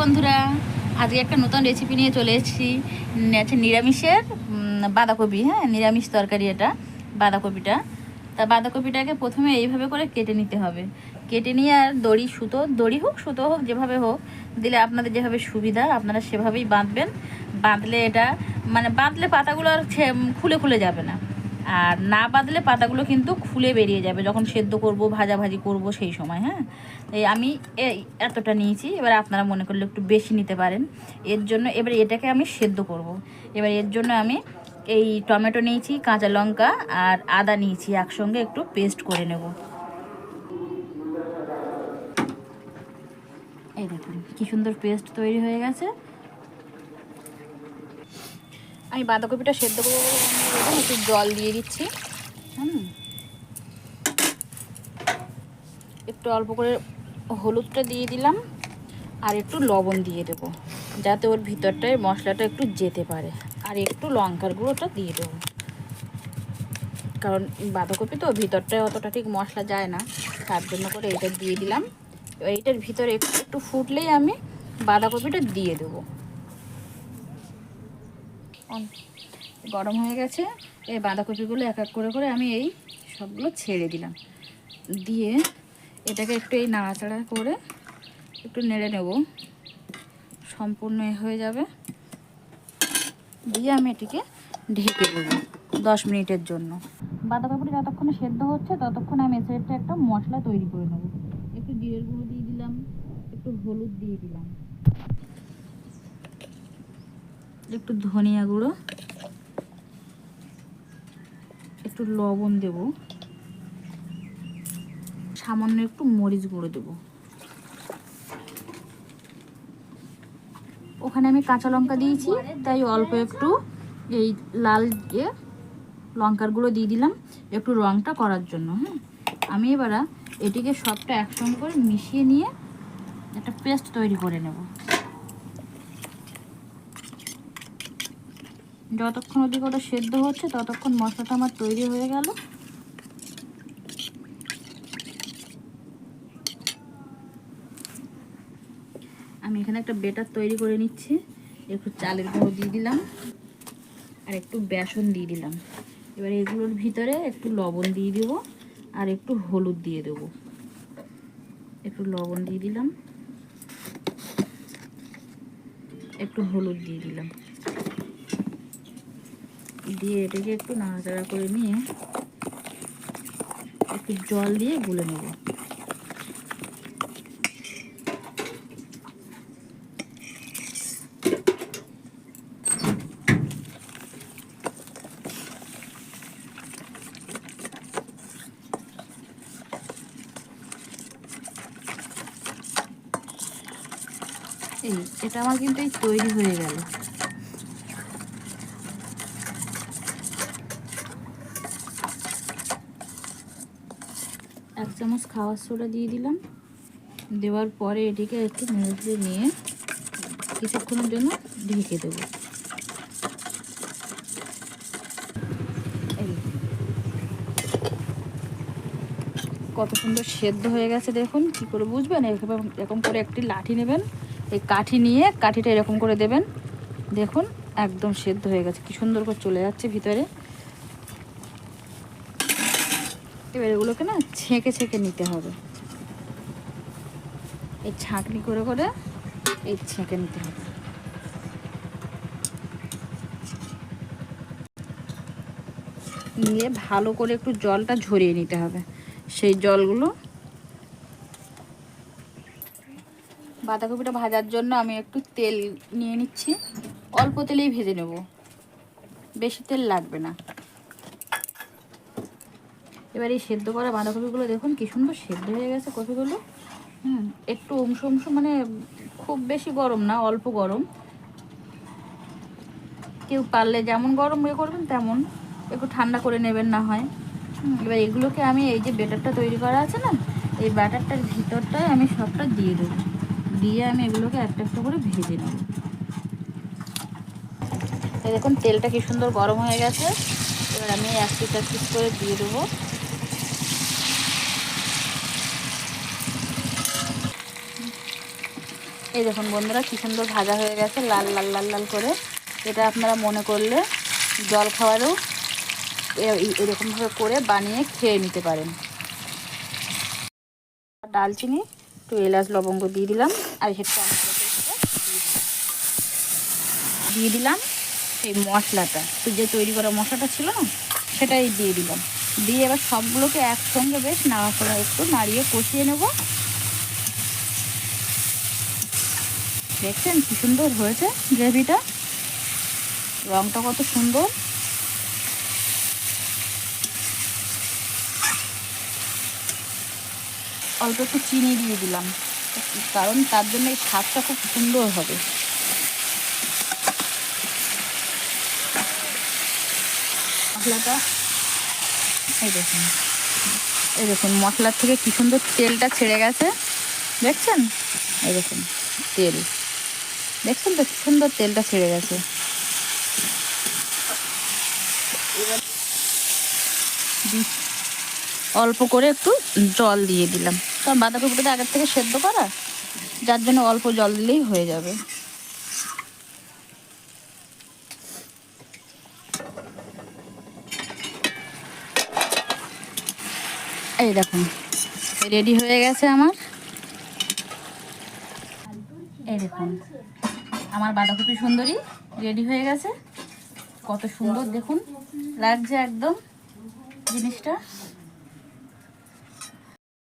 বন্ধুরা, আজকে একটা নতুন রেসিপি নিয়ে চলে এসেছি। আছে নিরামিষের বাঁধাকপি হ্যাঁ? নিরামিষ তরকারি এটা, বাঁধাকপিটা। তা বাঁধাকপিটাকে প্রথমে এইভাবে করে কেটে নিতে হবে। কেটে নিয়ে আর দড়ি, সুতো, দড়ি হোক, সুতো হোক, যেভাবে হোক, দিলে আপনাদের যেভাবে সুবিধা, আপনারা সেভাবেই বাঁধবেন। বাঁধলে এটা মানে বাঁধলে পাতাগুলো আর খুলে খুলে যাবে না। আর না বাঁধলে পাতাগুলো কিন্তু খুলে বেরিয়ে যাবে, যখন সেদ্ধ করব, ভাজাভাজি করব সেই সময় হ্যাঁ? এই আমি এই এতটা নিয়েছি, এবার আপনারা মনে করলে একটু বেশি নিতে পারেন। এর জন্য এবার এটাকে আমি সেদ্ধ করব। এবার এর জন্য আমি এই টমেটো নিয়েছি, কাঁচা লঙ্কা আর আদা নিয়েছি, একসঙ্গে একটু পেস্ট করে নেব। এই দেখুন, কি সুন্দর পেস্ট তৈরি হয়ে গেছে। আমি বাঁধাকপিটা সেদ্ধ দেখুন একটু জল দিয়ে দিচ্ছি। হুম। একটু অল্প করে হলুদটা দিয়ে দিলাম আর একটু লবণ দিয়ে দেবো, যাতে ওর ভিতরটায় মশলাটা একটু যেতে পারে। আর একটু লঙ্কার গুঁড়োটা দিয়ে দেবো। কারণ বাঁধাকপি তো ভিতরটায় অতটা ঠিক মশলা যায় না, তার জন্য করে এটা দিয়ে দিলাম। এবার এইটার ভিতরে একটু একটু ফুটলেই আমি বাঁধাকপিটা দিয়ে দেবো। গরম হয়ে গেছে, এই বাঁধাকপিগুলো এক এক করে করে আমি এই সবগুলো ছেড়ে দিলাম। দিয়ে এটাকে একটু এই নাড়াচাড়া করে একটু নেড়ে নেব। সম্পূর্ণ হয়ে যাবে। দিয়ে আমি এটিকে ঢেকে দেবো দশ মিনিটের জন্য। বাঁধাকপিটা যতক্ষণে সেদ্ধ হচ্ছে ততক্ষণ আমি এসে একটা মশলা তৈরি করে নেব। একটু জিরের গুঁড়ো দিয়ে দিলাম একটু হলুদ দিয়ে দিলাম। একটু ধনিয়া গুঁড়ো একটু লবণ দেব। সামান্য একটু মরিচ গুঁড়ো দেব। ওখানে আমি কাঁচা লঙ্কা দিয়েছি, তাই অল্প একটু এই লাল যে লঙ্কার গুঁড়ো দিয়ে দিলাম একটু রঙটা করার জন্য হ্যাঁ। আমি এবার এটিকে সবটা একসঙ্গে করে মিশিয়ে নিয়ে একটা পেস্ট তৈরি করে নেব। যতক্ষণ ওদিকে ওটা সেদ্ধ হচ্ছে, ততক্ষণ মশলাটা আমার তৈরি হয়ে গেল। আমি এখানে একটা বেটার তৈরি করে নিচ্ছি। একটু চালের গুঁড়ো দিয়ে দিলাম আর একটু বেসন দিয়ে দিলাম। এবার এগুলোর ভিতরে একটু লবণ দিয়ে দেবো আর একটু হলুদ দিয়ে দেবো। একটু লবণ দিয়ে দিলাম। একটু হলুদ দিয়ে দিলাম। দিয়ে এটাকে একটু নাড়াচাড়া করে নিয়ে একটু জল দিয়ে গুলে নেব। এই, এটা আমার কিন্তু এই তৈরি হয়ে গেল। এক চামচ খাওয়ার সোডা দিয়ে দিলাম। দেওয়ার পরে এটিকে একটু নেড়ে নিয়ে কিছুক্ষণের জন্য ঢেকে দেবো। কত সুন্দর সেদ্ধ হয়ে গেছে দেখুন, কি করে বুঝবেন? এরকম করে একটি লাঠি নেবেন এই কাঠি নিয়ে কাঠিটা এরকম করে দেবেন। দেখুন, একদম সেদ্ধ হয়ে গেছে। কি সুন্দর করে চলে যাচ্ছে ভিতরে। এবার এগুলোকে না ছেঁকে ছেঁকে নিতে হবে। এই ছাঁকনি করে করে এই ছেঁকে নিতে হবে। নিয়ে ভালো করে একটু জলটা ঝরিয়ে নিতে হবে। সেই জলগুলো বাঁধাকপিটা ভাজার জন্য আমি একটু তেল নিয়ে নিচ্ছি। অল্প তেলেই ভেজে নেব। বেশি তেল লাগবে না। এবার এই সেদ্ধ করা বাঁধাকপিগুলো দেখুন কি সুন্দর সেদ্ধ হয়ে গেছে কপিগুলো। হুম, একটু অংশ অংশ মানে খুব বেশি গরম না, অল্প গরম। কেউ পারলে যেমন গরম ইয়ে করবেন তেমন। একটু ঠান্ডা করে নেবেন না হয়। এবার এগুলোকে আমি এই যে বেটারটা তৈরি করা আছে না, এই ব্যাটারটার ভিতরটায় আমি সবটা দিয়ে দেবো। দিয়ে আমি এগুলোকে একটা একটা করে ভেজে নেব। দেখুন, তেলটা কি সুন্দর গরম হয়ে গেছে। এবার আমি এক পিস এক পিস করে দিয়ে দেবো। এই দেখুন বন্ধুরা, কি সুন্দর ভাজা হয়ে গেছে, লাল লাল লাল লাল করে। এটা আপনারা মনে করলে জল খাওয়ারও এরকমভাবে করে বানিয়ে খেয়ে নিতে পারেন। ডালচিনি একটু এলাচ লবঙ্গ দিয়ে দিলাম, আর একটু দিয়ে দিলাম। এই মশলাটা। তো যে তৈরি করা মশলাটা ছিল না, সেটাই দিয়ে দিলাম। দিয়ে এবার সবগুলোকে একসঙ্গে বেশ নাড়াচাড়া একটু নাড়িয়ে কষিয়ে নেব। দেখছেন কি সুন্দর হয়েছে গ্রেভিটা? রংটা কত সুন্দর। অল্প একটু চিনি দিয়ে দিলাম। কারণ তার জন্য এই স্বাদটা খুব সুন্দর হবে। মশলাটা, এই দেখুন। এই দেখুন, মশলার থেকে কি সুন্দর তেলটা ছেড়ে গেছে। দেখছেন? এই দেখুন, তেল। দেখছেন তো কি সুন্দর তেলটা ছেড়ে গেছে? অল্প করে একটু জল দিয়ে দিলাম। কারণ বাঁধাকপিটা আগের থেকে সেদ্ধ করা, যার জন্য অল্প জল দিলেই হয়ে যাবে। এই দেখুন, রেডি হয়ে গেছে আমার। এই দেখুন, আমার বাঁধাকপি সুন্দরী রেডি হয়ে গেছে। কত সুন্দর দেখুন, লাগছে একদম জিনিসটা।